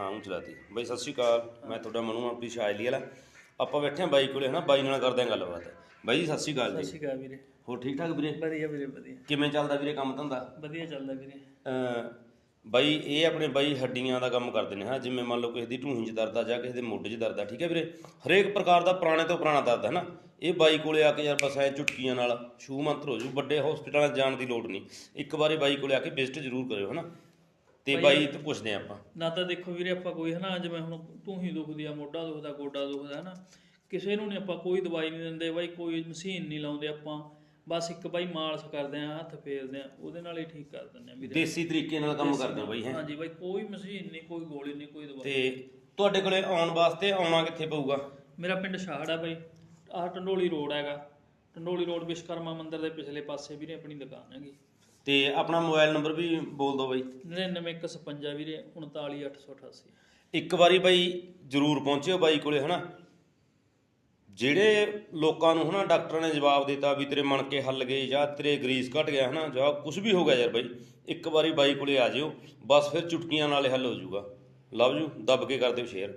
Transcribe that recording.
ਹਾਂ ਉਹ ਚਲਾਤੀ। ਬਾਈ ਸਤਿ ਸ਼੍ਰੀ ਅਕਾਲ। ਮੈਂ ਤੁਹਾਡਾ ਮਨੂ ਆਪਣੀ ਸ਼ਾਇਲੀ ਵਾਲਾ। ਆਪਾਂ ਬੈਠੇ ਹਾਂ ਬਾਈ ਕੋਲੇ ਹਨਾ? ਬਾਈ ਨਾਲ ਕਰਦੇ ਹਾਂ ਗੱਲਬਾਤ। ਬਾਈ ਜੀ ਸਤਿ ਸ਼੍ਰੀ ਅਕਾਲ ਸਤਿ ਜੀ। ਸ਼੍ਰੀ ਅਕਾਲ ਵੀਰੇ। ਹੋਰ ਠੀਕ ਠਾਕ ਵੀਰੇ? ਵਧੀਆ ਵੀਰੇ ਵਧੀਆ। ਕਿਵੇਂ ਚੱਲਦਾ ਵੀਰੇ ਕੰਮ ਧੰਦਾ? ਵਧੀਆ ਚੱਲਦਾ ਵੀਰੇ। ਬਾਈ ਇਹ ਆਪਣੇ ਬਾਈ ਹੱਡੀਆਂ ਦਾ ਕੰਮ ਕਰਦੇ ਨੇ ਹਾਂ ਜਿਵੇਂ ਮੰਨ ਲਓ ਕਿਸੇ ਦੀ ਢੂਹੀ 'ਚ ਦਰਦ ਆ ਜਾਂ ਕਿਸੇ ਦੇ ਮੋਢੇ 'ਚ ਦਰਦ ਆ ਠੀਕ ਹੈ ਵੀਰੇ? ਹਰੇਕ ਪ੍ਰਕਾਰ ਦਾ ਪੁਰਾਣੇ ਤੋਂ ਪੁਰਾਣਾ ਦਰਦ ਹੈ ਨਾ? ਇਹ ਬਾਈ ਕੋਲੇ ਆ ਕੇ ਯਾਰ ਬਸ ਐ ਚੁਟਕੀਆਂ ਨਾਲ ਛੂ ਮੰਤਰ ਹੋ ਜੂ ਵੱਡੇ ਹਸਪੀਟਲਾਂ ਜਾਣ ਦੀ ਲੋੜ ਨਹੀਂ। ਇੱਕ ਵਾਰੀ ਬਾਈ ਕੋਲੇ ਆ ਕੇ ਵਿਜ਼ਿਟ ਜ਼ਰੂਰ ਕਰਿਓ ਹਨਾ? ਤੇ ਬਾਈ ਤੋਂ ਪੁੱਛਦੇ ਆਪਾਂ। ਨਾ ਤਾਂ ਦੇਖੋ ਵੀਰੇ ਆਪਾਂ ਕੋਈ ਹਨਾ ਜਿਵੇਂ ਹੁਣ ਤੂੰ ਹੀ ਦੁਖਦੀ ਆ ਮੋਢਾ ਦੁਖਦਾ ਗੋਡਾ ਦੁਖਦਾ ਹਨਾ। ਕਿਸੇ ਨੂੰ ਨਹੀਂ ਆਪਾਂ ਕੋਈ ਦਵਾਈ ਨਹੀਂ ਦਿੰਦੇ ਬਾਈ ਕੋਈ ਮਸ਼ੀਨ ਨਹੀਂ ਲਾਉਂਦੇ ਆਪਾਂ। ਬਸ ਇੱਕ ਬਾਈ ਮਾਲਸ਼ ਕਰਦੇ ਆ ਹੱਥ ਫੇਰਦੇ ਆ ਉਹਦੇ ਨਾਲ ਹੀ ਠੀਕ ਕਰ ਦਿੰਦੇ ਆ ਵੀਰੇ। ਦੇਸੀ ਤਰੀਕੇ ਨਾਲ ਕੰਮ ਕਰਦੇ ਹੋ ਬਾਈ ਹੈ। ਹਾਂਜੀ ਬਾਈ ਕੋਈ ਮਸ਼ੀਨ ਨਹੀਂ ਕੋਈ ਗੋਲੀ ਨਹੀਂ ਕੋਈ ਦਵਾਈ ਤੇ ਤੁਹਾਡੇ ਕੋਲੇ ਆਉਣ ਵਾਸਤੇ ਆਉਣਾ ਕਿੱਥੇ ਪਊਗਾ? ਮੇਰਾ ਪਿੰਡ ਸ਼ਾਹੜ ਆ ਬਾਈ। ਆਹ ਟੰਡੋਲੀ ਰੋਡ ਹੈਗਾ। ਟੰਡੋਲੀ ਰੋਡ ਵਿਸ਼ਕਰਮਾ ਮੰਦਿਰ ਦੇ ਪਿਛਲੇ ਪਾਸੇ ਵੀਰੇ ਆਪਣੀ ਦੁਕਾਨ ਹੈਗੀ। ਤੇ ਆਪਣਾ ਮੋਬਾਈਲ ਨੰਬਰ ਵੀ ਬੋਲ ਦਿਓ ਬਾਈ। 99156 ਵੀਰੇ 39888 ਇੱਕ ਵਾਰੀ ਬਾਈ ਜਰੂਰ ਪਹੁੰਚਿਓ ਬਾਈ ਕੋਲੇ ਹਨਾ? ਜਿਹੜੇ ਲੋਕਾਂ ਨੂੰ ਹਨਾ ਡਾਕਟਰਾਂ ਨੇ ਜਵਾਬ ਦਿੱਤਾ ਵੀ ਤੇਰੇ ਮਣ ਕੇ ਹੱਲ ਗਏ ਜਾਂ ਤੇਰੇ ਗਰੀਸ ਘਟ ਗਿਆ ਹਨਾ ਜਾਂ ਕੁਝ ਵੀ ਹੋ ਗਿਆ ਯਾਰ ਬਾਈ ਇੱਕ ਵਾਰੀ ਬਾਈ ਕੋਲੇ ਆ ਜਿਓ ਬਸ ਫਿਰ ਚੁਟਕੀਆਂ ਨਾਲੇ ਹੱਲ ਹੋ ਜਾਊਗਾ। ਲਵ ਯੂ ਦੱਬ ਕੇ ਕਰ ਦਿਓ ਸ਼ੇਅਰ